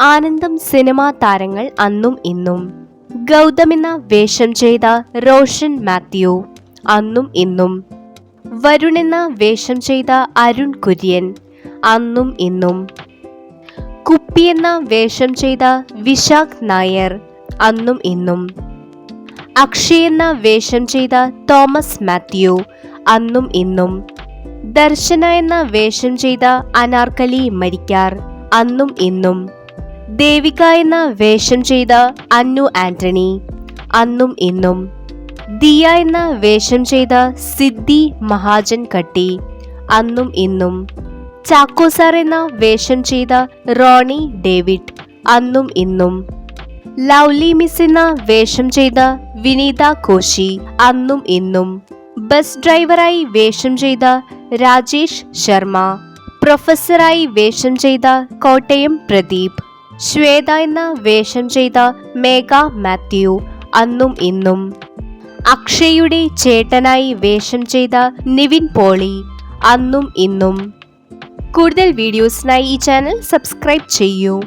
ആനന്ദം സിനിമാ താരങ്ങൾ അന്നും ഇന്നും. ഗൗതമെന്ന വേഷം ചെയ്ത റോഷൻ മാത്യു അന്നും ഇന്നും. വരുൺ എന്ന വേഷം ചെയ്ത അരുൺ കുര്യൻ അന്നും ഇന്നും. കുപ്പി എന്ന വേഷം ചെയ്ത വിശാഖ് നായർ അന്നും ഇന്നും. അക്ഷയ് എന്ന വേഷം ചെയ്ത തോമസ് മാത്യു അന്നും ഇന്നും. ദർശന എന്ന വേഷം ചെയ്ത അനാർക്കലി മരിക്കാർ അന്നും ഇന്നും. ദേവിക എന്ന വേഷം ചെയ്ത അന്നു ആന്റണി. അന്നും ഇന്നും ദിയ എന്ന വേഷം ചെയ്ത സിദ്ധി മഹാജൻ കട്ടി. അന്നും ഇന്നും ചാക്കോസാർ എന്ന വേഷം ചെയ്ത റോണി ഡേവിഡ്. അന്നും ഇന്നും ലൗലി മിസ് എന്ന വേഷം ചെയ്ത വിനീത കോശി. അന്നും ഇന്നും ബസ് ഡ്രൈവറായി വേഷം ചെയ്ത രാജേഷ് ശർമ്മ. പ്രൊഫസറായി വേഷം ചെയ്ത കോട്ടയം പ്രദീപ്. ശ്വേത എന്ന വേഷം ചെയ്ത മേഘ മാത്യു അന്നും ഇന്നും. അക്ഷയുടെ ചേട്ടനായി വേഷം ചെയ്ത നിവിൻ പോളി അന്നും ഇന്നും. കൂടുതൽ വീഡിയോസിനായി ഈ ചാനൽ സബ്സ്ക്രൈബ് ചെയ്യൂ.